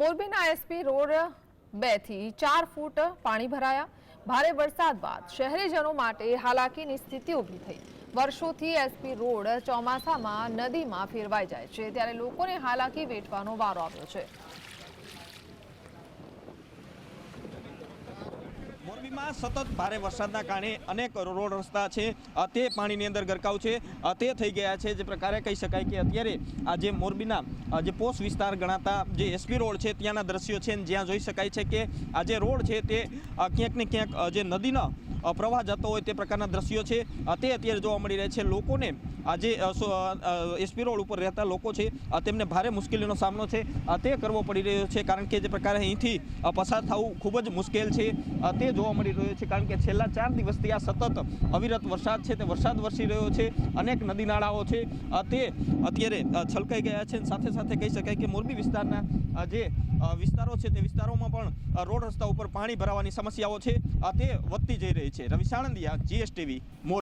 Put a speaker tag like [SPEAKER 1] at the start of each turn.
[SPEAKER 1] મોરબીના SP road બેથી ચાર ફૂટ પાણી ભરાયા. ભારે વરસાદ બાદ શહેરીજનો માટે હાલાકીની સ્થિતિ ઊભી થઈ. વર્ષોથી એસપી રોડ ચોમાસામાં નદીમાં ફેરવાઈ જાય છે, ત્યારે લોકોને હાલાકી વેઠવાનો વારો આવ્યો છે.
[SPEAKER 2] મોરબીમાં સતત ભારે વરસાદના કારણે અનેક રોડ રસ્તા છે તે પાણીની અંદર ગરકાવ છે તે થઈ ગયા છે. જે પ્રકારે કહી શકાય કે અત્યારે આ જે મોરબીના જે પોસ્ટ વિસ્તાર ગણાતા જે એસપી રોડ છે, ત્યાંના દ્રશ્યો છે જ્યાં જોઈ શકાય છે કે આ જે રોડ છે તે ક્યાંક ને ક્યાંક જે નદીના પ્રવાહ જતો હોય તે પ્રકારના દ્રશ્યો છે. તે અત્યારે જોવા મળી રહ્યા છે. લોકોને આજે એસપી રોડ ઉપર રહેતા લોકો છે. તેમને ભારે મુશ્કેલીનો સામનો છે. તે કરવો પડી રહ્યો છે કારણ કે જે પ્રકારે અહીંથી પસાર થવું ખૂબ જ મુશ્કેલ છે. તે જોવા મળી રહ્યું છે કારણ કે છેલ્લા ચાર દિવસથી આ સતત અવિરત વરસાદ છે. તે વરસાદ વરસી રહ્યો છે. અનેક નદી નાળાઓ છે. તે અત્યારે છલકાઈ ગયા છે સાથે સાથે કહી શકાય કે મોરબી વિસ્તારના જે વિસ્તારો છે તે વિસ્તારોમાં પણ રોડ રસ્તા ઉપર પાણી ભરાવાની સમસ્યાઓ છે. તે વધતી જઈ રહી છે. રવિ સાણંદિયા, જીએસટીવી, મોરબી.